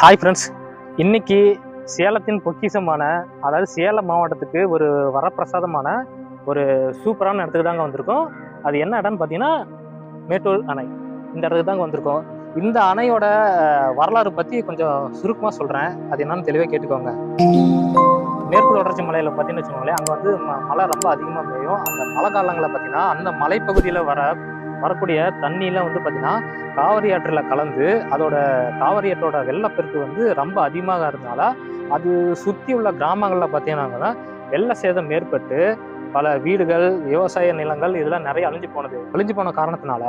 Hi friends இன்னைக்கு சேலத்தின் பொக்கிஷமான அதாவது சேலம் மாவட்டத்துக்கு ஒரு வரப்பிரசாதமான ஒரு சூப்பரான இடத்துக்கு தாங்க வந்திருக்கோம். அது என்ன இடம்னு பார்த்தீங்கன்னா மேட்டூர் அணை. இந்த இடத்துக்கு தாங்க வந்திருக்கோம். இந்த அணையோட வரலாறு பற்றி கொஞ்சம் சுருக்கமாக சொல்கிறேன் அது என்னன்னு தெளிவாக கேட்டுக்கோங்க. மேற்கு தொடர்ச்சி மலையில் பார்த்தீங்கன்னு வச்சுக்கோங்களேன் அங்கே வந்து ம- மழை ரொம்ப அதிகமாக பெய்யும். அந்த மழை காலங்களில் பார்த்தீங்கன்னா அந்த மலைப்பகுதியில் வர வரக்கூடிய தண்ணியெலாம் வந்து பார்த்தீங்கன்னா காவிரி ஆற்றில் கலந்து அதோட காவிரி ஆற்றோட வெள்ளப்பெருக்கு வந்து ரொம்ப அதிகமாக இருந்தனால அது சுற்றி உள்ள கிராமங்களில் பார்த்தீங்கன்னா வெள்ள சேதம் ஏற்பட்டு பல வீடுகள் விவசாய நிலங்கள் இதெல்லாம் நிறைய அழிஞ்சு போனது. அழிஞ்சு போன காரணத்தினால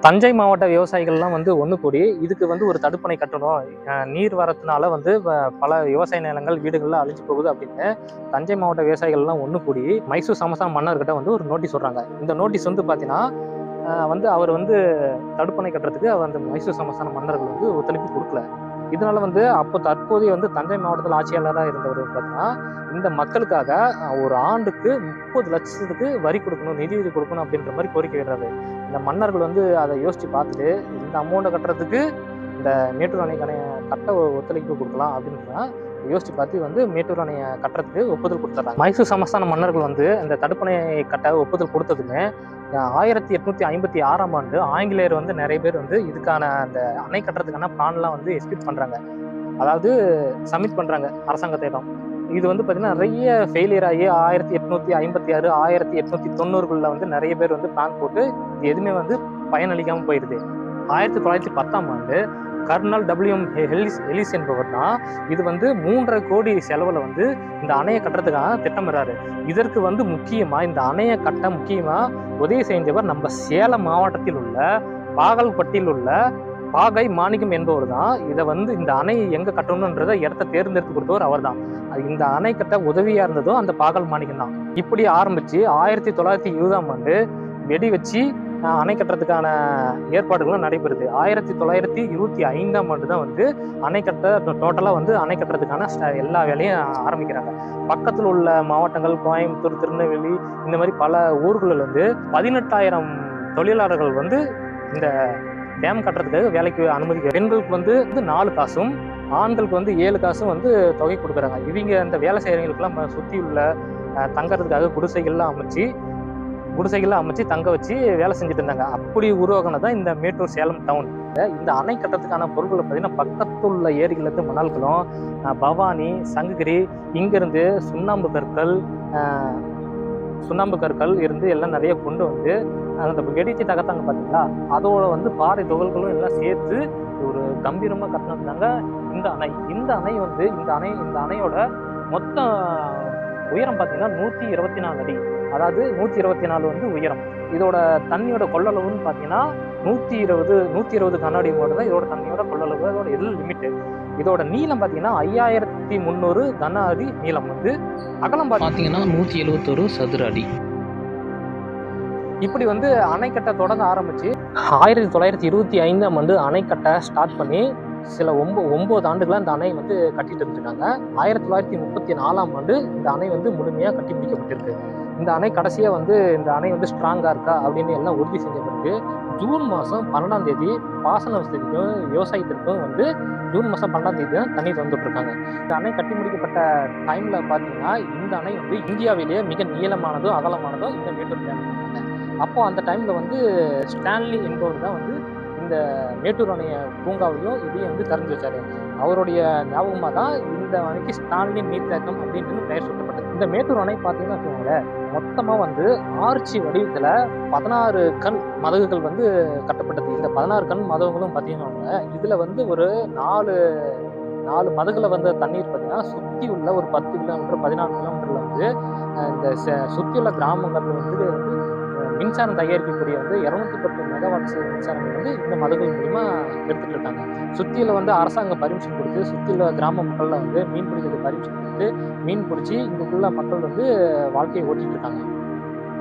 தஞ்சை மாவட்ட விவசாயிகள்லாம் வந்து ஒன்று கூடி இதுக்கு வந்து ஒரு தடுப்பணை கட்டணும். நீர் வரத்துனால வந்து வ- பல விவசாய நிலங்கள் வீடுகள்லாம் அழிஞ்சு போகுது அப்படின்னு தஞ்சை மாவட்ட விவசாயிகள்லாம் ஒன்று கூடி மைசூர் சமசா மன்னர்கிட்ட வந்து ஒரு நோட்டீஸ் சொல்கிறாங்க இந்த நோட்டீஸ் வந்து பார்த்தீங்கன்னா வந்து அவர் வந்து தடுப்பணை கட்டுறதுக்கு அவர் அந்த மைசூர் சமஸ்தான மன்னர்கள் வந்து ஒத்துழைப்பு கொடுக்கல. இதனால வந்து அப்போ தற்போதைய வந்து தஞ்சை மாவட்டத்தில் ஆட்சியாளராக இருந்தவர் பார்த்தீங்கன்னா இந்த மக்களுக்காக ஒரு ஆண்டுக்கு முப்பது லட்சத்துக்கு வரி கொடுக்கணும் நிதியுதவி கொடுக்கணும் அப்படின்ற மாதிரி கோரிக்கை விடுறாரு. இந்த மன்னர்கள் வந்து அதை யோசித்து பார்த்துட்டு இந்த அமௌண்ட்டை கட்டுறதுக்கு இந்த மேட்டூர் அணைக்கான கட்ட ஒத்துழைப்பு கொடுக்கலாம் அப்படின்னா யோசிச்சு பார்த்து வந்து மேட்டூர் அணையை கட்டுறதுக்கு ஒப்புதல் கொடுத்துட்றாங்க மைசூர் சமஸ்தான மன்னர்கள் வந்து இந்த தடுப்பணையை கட்ட ஒப்புதல் கொடுத்ததுமே ஆயிரத்தி எட்நூத்தி ஐம்பத்தி ஆறாம் ஆண்டு ஆங்கிலேயர் வந்து நிறைய பேர் வந்து இதுக்கான அந்த அணை கட்டுறதுக்கான பிளான்லாம் வந்து எக்ஸிக்யூட் பண்றாங்க. அதாவது சப்மிட் பண்றாங்க அரசாங்கத்திடம் இது வந்து பார்த்தீங்கன்னா நிறைய ஃபெயிலியர் ஆகி ஆயிரத்தி எட்நூத்தி ஐம்பத்தி ஆறு ஆயிரத்தி எட்நூத்தி தொண்ணூறுகளில் வந்து நிறைய பேர் வந்து பிளான் போட்டு இது எதுவுமே வந்து பயனளிக்காமல் போயிடுது ஆயிரத்தி தொள்ளாயிரத்தி பத்தாம் ஆண்டு கர்னல் டபிள்யூஎம் ஹெலிஸ் ஹெலிஸ் என்பவர் தான் இது வந்து மூன்றரை கோடி செலவில் வந்து இந்த அணையை கட்டுறதுக்காக திட்டமிடுறாரு. இதற்கு வந்து முக்கியமாக இந்த அணையை கட்ட முக்கியமாக உதவி செஞ்சவர் நம்ம சேலம் மாவட்டத்தில் உள்ள பாகல்பட்டியில் உள்ள பாகை மாணிக்கம் என்பவர் தான். இதை வந்து இந்த அணையை எங்கே கட்டணுன்றத இடத்த தேர்ந்தெடுத்து கொடுத்தவர் அவர் தான் இந்த அணை கட்ட உதவியாக இருந்ததும் அந்த பாகல் மாணிக்கம் தான். இப்படி ஆரம்பித்து ஆயிரத்தி தொள்ளாயிரத்தி இருபதாம் ஆண்டு வெடி வச்சு அணை கட்டுறதுக்கான ஏற்பாடுகளும் நடைபெறுது. ஆயிரத்தி தொள்ளாயிரத்தி இருபத்தி ஐந்தாம் ஆண்டு தான் வந்து அணை கட்ட டோட்டலாக வந்து அணை கட்டுறதுக்கான ஸ்ட- எல்லா வேலையும் ஆரம்பிக்கிறாங்க. பக்கத்தில் உள்ள மாவட்டங்கள் கோயம்புத்தூர் திருநெல்வேலி இந்த மாதிரி பல ஊர்களில் வந்து பதினெட்டாயிரம் தொழிலாளர்கள் வந்து இந்த டேம் கட்டுறதுக்காக வேலைக்கு அனுமதிக்க பெண்களுக்கு வந்து வந்து நாலு காசும் ஆண்களுக்கு வந்து ஏழு காசும் வந்து தொகை கொடுக்குறாங்க. இவங்க இந்த வேலை செய்கிறவங்களுக்குலாம் சுற்றி உள்ள அஹ், தங்கறதுக்காக குடிசைகள்லாம் அமைச்சு குடிசைகள்லாம் அமைச்சு தங்க வச்சு வேலை செஞ்சுட்டு இருந்தாங்க. அப்படி உருவாகினது தான் இந்த மேட்டூர் சேலம் டவுன் இந்த அணை கட்டத்துக்கான பொருட்களை பார்த்தீங்கன்னா பக்கத்துள்ள ஏரிகளிலிருந்து மணல்களும் பவானி சங்ககிரி இங்கிருந்து சுண்ணாம்பு கற்கள் சுண்ணாம்பு கற்கள் இருந்து எல்லாம் நிறைய கொண்டு வந்து அந்த வெடிச்சு தகர்த்தாங்க பார்த்தீங்களா? அதோட வந்து பாறை துகள்களும் எல்லாம் சேர்த்து ஒரு கம்பீரமாக கட்டினாங்க இந்த அணை. இந்த அணை வந்து இந்த அணை இந்த அணையோட மொத்தம் உயரம் பார்த்தீங்கன்னா நூற்றி இருபத்தி நாலு அடி. அதாவது நூற்றி இருபத்தி நாலு வந்து உயரம். இதோட தண்ணியோட கொள்ளளவுன்னு பார்த்தீங்கன்னா நூற்றி இருபது நூற்றி இருபது கண்ணாடி மட்டும் தான் இதோட தண்ணியோட கொள்ளளவு அதோட எல் லிமிட்டு இதோட நீளம் பார்த்தீங்கன்னா ஐயாயிரத்தி முந்நூறு கன அடி நீளம் வந்து. அகலம் பார்த்தீங்கன்னா நூற்றி எழுபத்தொரு சதுர அடி. இப்படி வந்து அணைக்கட்டை தொடங்க ஆரம்பிச்சு ஆயிரத்தி தொள்ளாயிரத்தி இருபத்தி ஐந்தாம் ஆண்டு அணைக்கட்டை ஸ்டார்ட் பண்ணி சில ஒம்போ ஒம்பது ஆண்டுகளாக இந்த அணை வந்து கட்டிட்டு இருந்திருக்காங்க. ஆயிரத்தி தொள்ளாயிரத்தி முப்பத்தி நாலாம் ஆண்டு இந்த அணை வந்து முழுமையாக கட்டி முடிக்கப்பட்டிருக்கு. இந்த அணை கடைசியாக வந்து இந்த அணை வந்து ஸ்ட்ராங்காக இருக்கா அப்படின்னு எல்லாம் உறுதி செஞ்ச பிறகு ஜூன் மாதம் பன்னெண்டாம் தேதி பாசன வசதிக்கும் விவசாயத்திற்கும் வந்து ஜூன் மாதம் பன்னெண்டாம் தேதி தான் தண்ணி திறந்துட்டுருக்காங்க. இந்த அணை கட்டி முடிக்கப்பட்ட டைமில் பார்த்தீங்கன்னா இந்த அணை வந்து இந்தியாவிலேயே மிக நீளமானதும் அகலமானதும் இந்த மேட்டூர் டேம் அப்போ அந்த டைமில் வந்து ஸ்டான்லி என்பவர் தான் வந்து இந்த மேட்டூர் அணைய பூங்காவையும் இதையும் வந்து திறந்து வச்சார். அவருடைய ஞாபகமாக தான் இந்த அணைக்கு ஸ்டான்லி நீர்த்தேக்கம் அப்படின்னு பெயர் சூட்டப்பட்டது. இந்த மேட்டூர் அணை பார்த்தீங்கன்னா வச்சுக்கோங்களேன் மொத்தமாக வந்து ஆர்ச்சி வடிவத்தில் பதினாறு கண் மதகுகள் வந்து கட்டப்பட்டது. இந்த பதினாறு கண் மதகுகளும் பார்த்தீங்கன்னா இதில் வந்து ஒரு நாலு நாலு மதகுல வந்த தண்ணீர் பார்த்தீங்கன்னா சுற்றி உள்ள ஒரு பத்து கிலோமீட்டர் பதினாலு கிலோமீட்டரில் வந்து இந்த ச- சுற்றியுள்ள கிராமங்கள் வந்து வந்து மின்சாரம் தயாரிக்கக்கூடிய வந்து இரநூத்தி பத்து மெகாவாட்ஸ் மின்சாரம் வந்து இந்த மதகுகள் மூலிமா எடுத்துட்டு இருக்காங்க சுற்றியில் வந்து அரசாங்கம் பர்மிஷன் கொடுத்து சுற்றியுள்ள கிராம மக்களில் வந்து மீன் பிடிக்கிறது பர்மிஷன் கொடுத்து மீன் பிடிச்சி இங்குள்ள மக்கள் வந்து வாழ்க்கையை ஓட்டிட்டு இருக்காங்க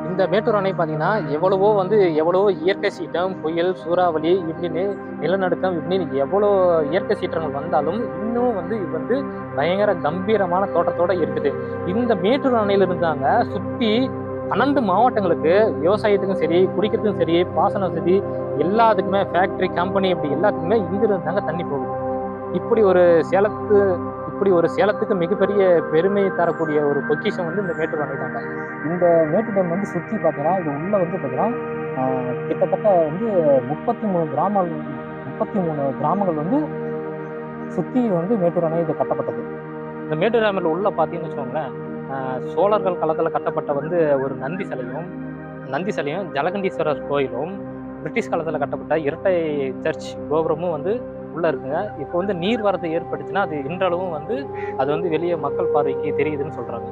இந்த மேட்டூர் அணை பார்த்தீங்கன்னா எவ்வளவோ வந்து எவ்வளவோ இயற்கை சீற்றம் புயல் சூறாவளி இப்படின்னு நிலநடுக்கம் இப்படின்னு எவ்வளோ இயற்கை சீற்றங்கள் வந்தாலும் இன்னும் வந்து இது வந்து பயங்கர கம்பீரமான தோட்டத்தோட இருக்குது. இந்த மேட்டூர் அணையில் இருந்தாங்க சுற்றி பன்னெண்டு மாவட்டங்களுக்கு விவசாயத்துக்கும் சரி குடிக்கிறதுக்கும் சரி பாசன வசதி எல்லாத்துக்குமே ஃபேக்டரி கம்பெனி இப்படி எல்லாத்துக்குமே இங்கிருந்து தாங்க தண்ணி போகுது. இப்படி ஒரு சேலத்து இப்படி ஒரு சேலத்துக்கு மிகப்பெரிய பெருமை தரக்கூடிய ஒரு பொக்கிஷம் வந்து இந்த மேட்டூர் அணை தாங்க. இந்த மேட்டூர் டேம் வந்து சுற்றி பார்த்தீங்கன்னா இது உள்ளே வந்து பார்த்தீங்கன்னா கிட்டத்தட்ட வந்து முப்பத்தி மூணு கிராமங்கள் முப்பத்தி மூணு கிராமங்கள் வந்து சுற்றி வந்து மேட்டூர் அணை இது கட்டப்பட்டது. இந்த மேட்டூர் டேமில் உள்ளே பார்த்தீங்கன்னு வச்சுக்கோங்களேன் சோழர்கள் காலத்தில் கட்டப்பட்ட வந்து ஒரு நந்தி சிலையும் நந்தி சிலையும் ஜலகண்டீஸ்வரர் கோயிலும் பிரிட்டிஷ் காலத்தில் கட்டப்பட்ட இரட்டை சர்ச் கோபுரமும் வந்து உள்ளே இருக்குங்க. இப்போ வந்து நீர் வரத்து ஏற்பட்டுச்சுன்னா அது இன்றளவும் வந்து அது வந்து வெளியே மக்கள் பார்வைக்கு தெரியுதுன்னு சொல்கிறாங்க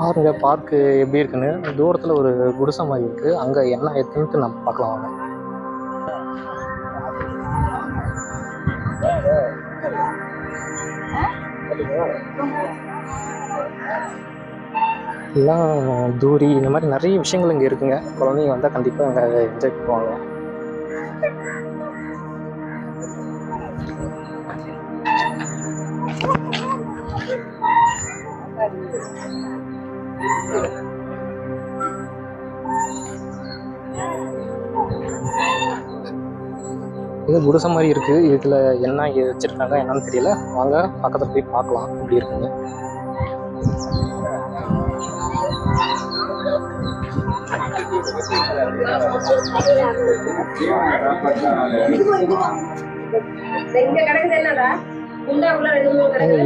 பாருங்க பார்க்கு எப்படி இருக்குன்னு. தூரத்தில் ஒரு குடிசை மாதிரி இருக்குது அங்கே என்ன இருக்குன்ட்டு நம்ம பார்க்கலாம் வாங்க. எல்லாம் தூரி இந்த மாதிரி நிறைய விஷயங்கள் இங்கே இருக்குங்க. குழந்தைங்க வந்தால் கண்டிப்பாக அங்கே என்ஜாய் பண்ணுவாங்க. இது குடிசை மாதிரி இருக்குது இதில் என்ன வச்சுருக்காங்க வச்சிருக்காங்க என்னன்னு தெரியல. வாங்க பக்கத்தில் போய் பார்க்கலாம். இப்படி இருக்குங்க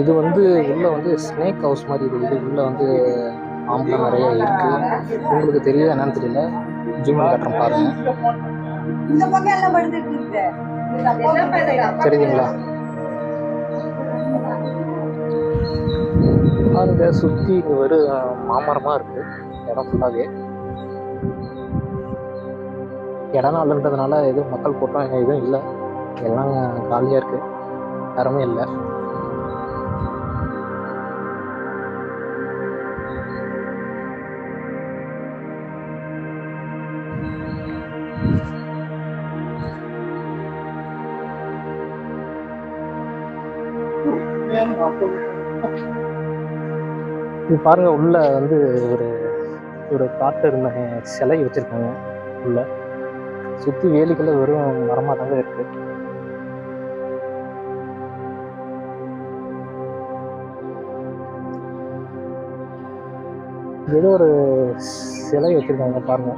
இது வந்து உள்ள வந்து ஸ்னேக் ஹவுஸ் மாதிரி இருக்குது உள்ள வந்து ஆம்பளை நிறைய இருக்கு. உங்களுக்கு தெரியல என்னன்னு தெரியல. ஜூம் காட்டுறேன் பாருங்க. தெரியுதுங்களா? பாருங்க சுத்தி இங்க வெறும் இருக்கு. இடம் ஃபுல்லாகவே இடம் நாளுன்றதுனால எதுவும் மக்கள் கூட்டம் எதுவும் இல்லை. எல்லாம் காலியாக இருக்குது யாருமே இல்லை. இது பாருங்க உள்ள வந்து ஒரு ஒரு காட்டு இருந்த சிலை வச்சிருக்காங்க உள்ள. சுத்தி வேலிக்குள்ள வெறும் மரமா தாங்க இருக்கு. ஏதோ ஒரு சிலை வச்சிருக்காங்க பாருங்க.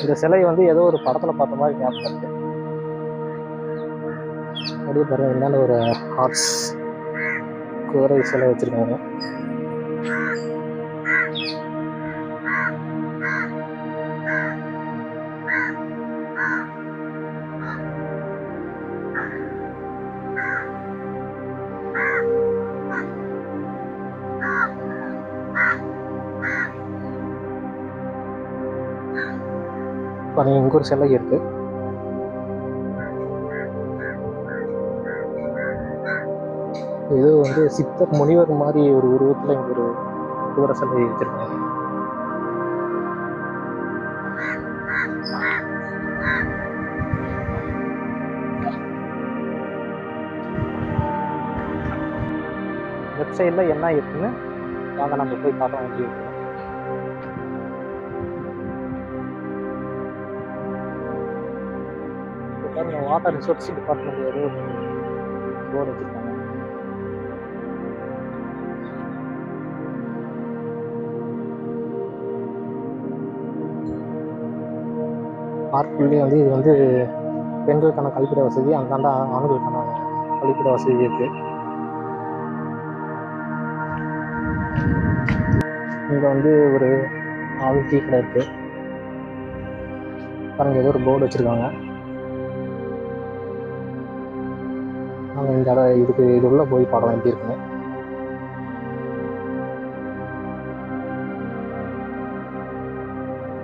இந்த சிலை வந்து ஏதோ ஒரு படத்துல பார்த்த மாதிரி ஞாபகம் இருக்கு. அப்படியே பாருங்க என்னால் ஒரு ஹார்ஸ் குதிரை சிலை வச்சிருக்காங்க. பாருங்க எங்கள் ஒரு சிலை இருக்கு. ஏதோ வந்து சித்தர் முனிவர் மாதிரி ஒரு உருவத்துல இங்க ஒரு குதிரை சிலை வச்சிருக்காங்க. லெஃப்ட் சைடில் என்ன இருக்குன்னு வாங்க நம்ம போய் பார்க்க எப்படி பாருங்க வாட்டர் ரிசோர்ஸ் டிபார்ட்மெண்ட் ஏதோ போர்டு வச்சிருக்காங்க. பார்க்குள்ளே வந்து இது வந்து பெண்களுக்கான கழிப்பிட வசதி அந்தாண்டா ஆண்களுக்கான கழிப்பிட வசதி இருக்கு. இங்க வந்து ஒரு ஆள் டீ கடை இருக்கு. பாருங்க ஏதோ ஒரு போர்டு வச்சிருக்காங்க. நம்ம இந்த இடம் இதுக்கு இது உள்ள போய் பார்க்கலாம் எப்படி இருக்குன்னு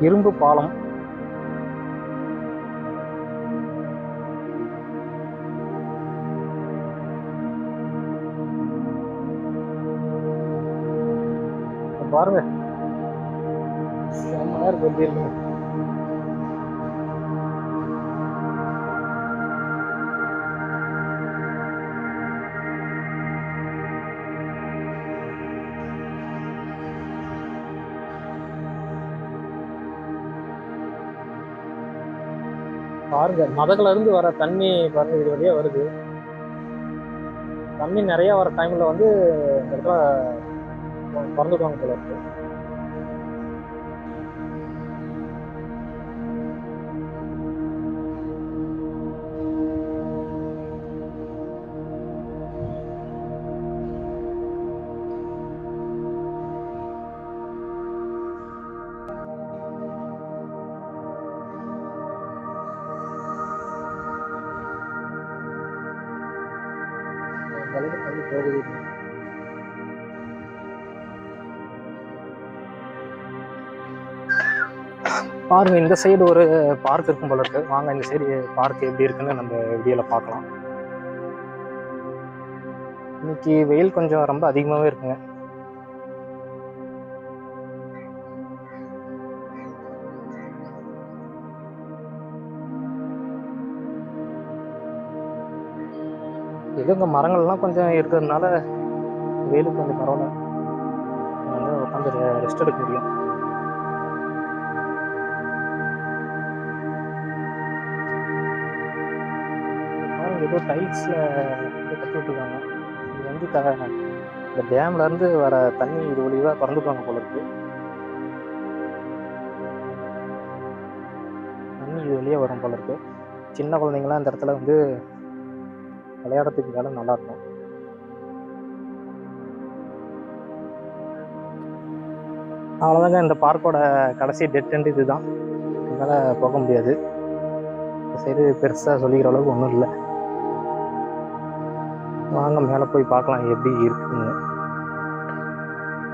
இரும்பு பாலம். பாருங்க. செம்மையா இருக்கு எப்படி இருக்குன்னு அந்த மதகுலேருந்து வர தண்ணி பாருங்க இது வழியாக வருது. தண்ணி நிறையா வர டைமில் வந்து இந்த இடத்துல திறந்துடுவாங்க போல இருக்குது இந்த அளவுக்கு போகிறீர்கள் பாருங்க இந்த சைடு ஒரு பார்க் இருக்கும் போல இருக்கு. வாங்க இந்த சைடு பார்க் எப்படி இருக்குன்னு நம்ம வீடியோல பார்க்கலாம். இன்னைக்கு வெயில் கொஞ்சம் ரொம்ப அதிகமாகவே இருக்குங்க. ஏதோ இங்கே மரங்கள்லாம் கொஞ்சம் இருக்கிறதுனால வெயிலுக்கு கொஞ்சம் பரவாயில்ல. வந்து உட்காந்து ரெஸ்ட் எடுக்க முடியும். ஏதோ டைல்ஸில் கட்டி விட்டுருக்காங்க. இது வந்து த இந்த டேம்லேருந்து வர தண்ணி இது வழியாக திறந்துப்பாங்க போல இருக்கு. தண்ணி இது வழியாக வரும் போல இருக்கு. சின்ன குழந்தைங்களாம் இந்த இடத்துல வந்து விளையாடுறதுக்கு வேலை நல்லா இருக்கும். அவ்வளோதாங்க இந்த பார்க்கோட கடைசி டெட் எண்ட் இதுதான். இதனால் போக முடியாது. சரி சைடு பெருசாக சொல்லிக்கிற அளவுக்கு ஒன்றும் இல்லை. வாங்க மேலே போய் பார்க்கலாம் எப்படி இருக்குங்க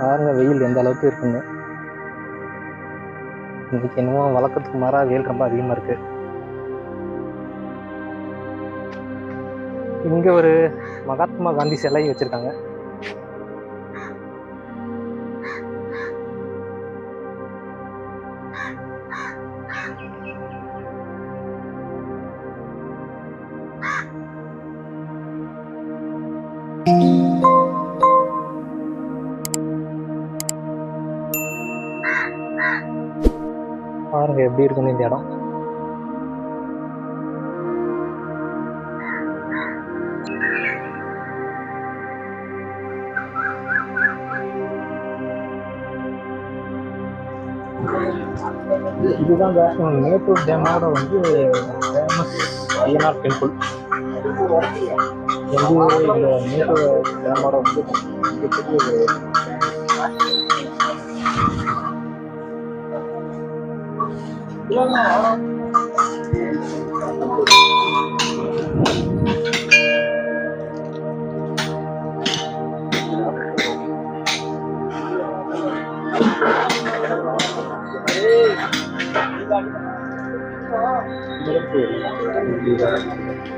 பாருங்க வெயில் எந்த அளவுக்கு இருக்குங்க இன்னைக்கு என்னமோ வழக்கத்துக்கு மாறாக வெயில் ரொம்ப அதிகமாக இருக்குது இங்கே ஒரு மகாத்மா காந்தி சிலை வச்சிருக்காங்க. பாருங்க எப்படி இருக்குன்னு இந்த இடம். இதுதான் இந்த மேட்டூர் டேமோட வந்து ஃபேமஸ் ஐயனார் டெம்பிள் வந்து இந்த மேட்டூர் டேமோட வந்து மிகப்பெரிய ஒரு 对我们个